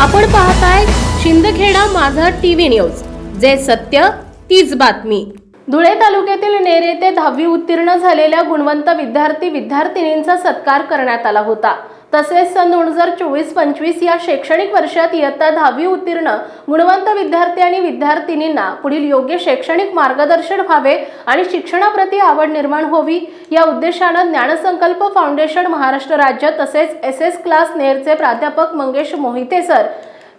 आपण पाहताय शिंदखेडा माझा टीव्ही न्यूज. जे सत्य तीच बातमी. धुळे तालुक्यातील नेरे ते दहावी उत्तीर्ण झालेल्या गुणवंत विद्यार्थी विद्यार्थिनींचा सत्कार करण्यात आला होता. तसेच सन दोन हजार चोवीस पंचवीस या शैक्षणिक वर्षात इयत्ता दहावी उत्तीर्ण गुणवंत विद्यार्थी आणि विद्यार्थिनींना पुढील योग्य शैक्षणिक मार्गदर्शन व्हावे आणि शिक्षणाप्रती आवड निर्माण होवी या उद्देशानं ज्ञानसंकल्प फाउंडेशन महाराष्ट्र राज्य तसेच एस एस क्लास नेरचे प्राध्यापक मंगेश मोहिते सर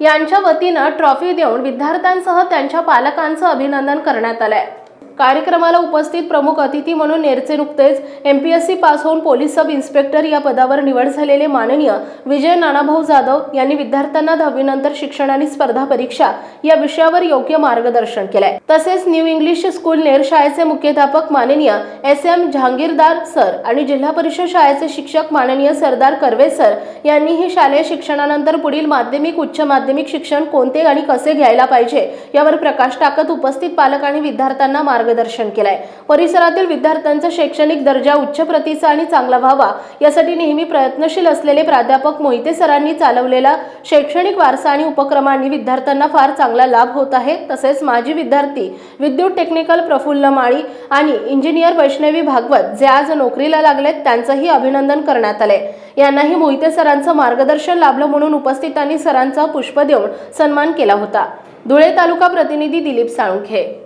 यांच्या वतीनं ट्रॉफी देऊन विद्यार्थ्यांसह त्यांच्या पालकांचं अभिनंदन करण्यात आलं आहे कार्यक्रमाला उपस्थित प्रमुख अतिथी म्हणून नेरचे नुकतेच M P S C pass होऊन पोलीस सब इन्स्पेक्टर या पदावर निवड झालेले माननीय विजय नानाभाऊ जाधव यांनी विद्यार्थ्यांना दहावीनंतर शिक्षण आणि स्पर्धा परीक्षा या विषयावर योग्य मार्गदर्शन केलंय. तसेच न्यू इंग्लिश स्कूल नेर शाळेचे मुख्याध्यापक माननीय एस एम जहांगीरदार सर आणि जिल्हा परिषद शाळेचे शिक्षक माननीय सरदार कर्वे सर यांनीही शालेय शिक्षणानंतर पुढील माध्यमिक उच्च माध्यमिक शिक्षण कोणते आणि कसे घ्यायला पाहिजे यावर प्रकाश टाकत उपस्थित पालक आणि विद्यार्थ्यांना मार्ग मार्गदर्शन केलंय. परिसरातील विद्यार्थ्यांचा शैक्षणिक दर्जा उच्च प्रतीचा आणि चांगला व्हावा यासाठी नेहमी प्रयत्नशील असलेले प्राध्यापक मोहिते सरांनी चालवलेला शैक्षणिक वारसा आणि उपक्रमांनी विद्यार्थ्यांना फार चांगला लाभ होत आहे. तसेच माजी विद्यार्थी विद्युत टेक्निकल प्रफुल्ल माळी आणि इंजिनियर वैष्णवी भागवत जे आज नोकरीला लागलेत त्यांचंही अभिनंदन करण्यात आले यांनाही मोहिते सरांचं मार्गदर्शन लाभलं म्हणून उपस्थितांनी सरांचा पुष्प देऊन सन्मान केला होता. धुळे तालुका प्रतिनिधी दिलीप साळुंखे.